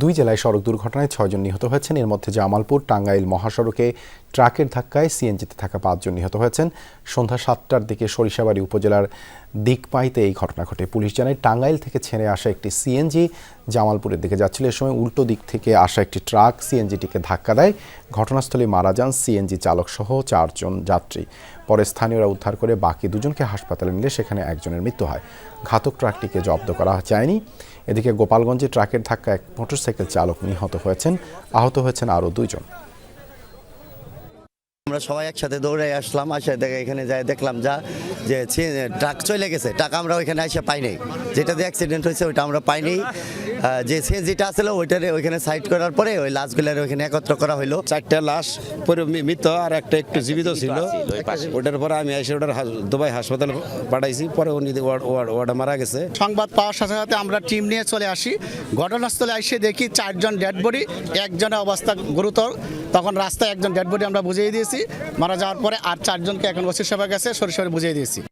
দুই জেলায় সড়ক দুর্ঘটনায় ছয়জন নিহত হয়েছেন। এর মধ্যে জামালপুর টাঙ্গাইল মহাসড়কে ট্রাকের ধাক্কায় সিএনজিতে থাকা পাঁচজন নিহত হয়েছেন। সন্ধ্যা সাতটার দিকে সরিষাবাড়ি উপজেলার দিকপাইতে এই ঘটনা ঘটে। পুলিশ জানায়, টাঙ্গাইল থেকে ছেড়ে আসা একটি সিএনজি জামালপুরের দিকে যাচ্ছিল। এ সময় উল্টো দিক থেকে আসা একটি ট্রাক সিএনজিটিকে ধাক্কা দেয়। ঘটনাস্থলে মারা যান সিএনজি চালক সহ চারজন যাত্রী। পরে স্থানীয়রা উদ্ধার করে বাকি দুজনকে হাসপাতালে নিলে সেখানে একজনের মৃত্যু হয়। ঘাতক ট্রাকটিকে জব্দ করা যায়নি। এদিকে গোপালগঞ্জে ট্রাকের ধাক্কা এক মোটরসাইকেল চালক নিহত হয়েছেন। আহত হয়েছেন আরও দুইজন। আমরা সবাই একসাথে দৌড়ে আসলাম, আসে দেখে এখানে যাই দেখলাম যা, যে ট্রাক চলে গেছে টাকা আমরা ওইখানে এসে পাইনি। যেটা দিয়ে অ্যাক্সিডেন্ট হয়েছে, ওইটা আমরা পাইনি। যে সিএনজিটা আসলে ওইটারে ওইখানে সাইড করার পরে ওই লাশগুলার ওইখানে একত্র করা হলো চারটা লাশ পরে মৃত আর একটা একটু জীবিত ছিল। ওটার পরে আমি এসে ওটার দুবাই হাসপাতাল পাঠাইছি। পরে উনি ওয়ার্ড- ওয়ার্ড- ওয়ার্ডে মারা গেছে। সংবাদ পাওয়ার সাথে সাথে আমরা টিম নিয়ে চলে আসি। ঘটনাস্থলে এসে দেখি চারজন ডেড বডি একজনের অবস্থা গুরুতর। তখন রাস্তায় একজন ডেড বডি আমরা বুঝিয়ে দিয়েছি। মারা যাওয়ার পরে আর চারজনকে এখন ওসি সেবা গেছে সরিষারে বুঝিয়ে দিয়েছি।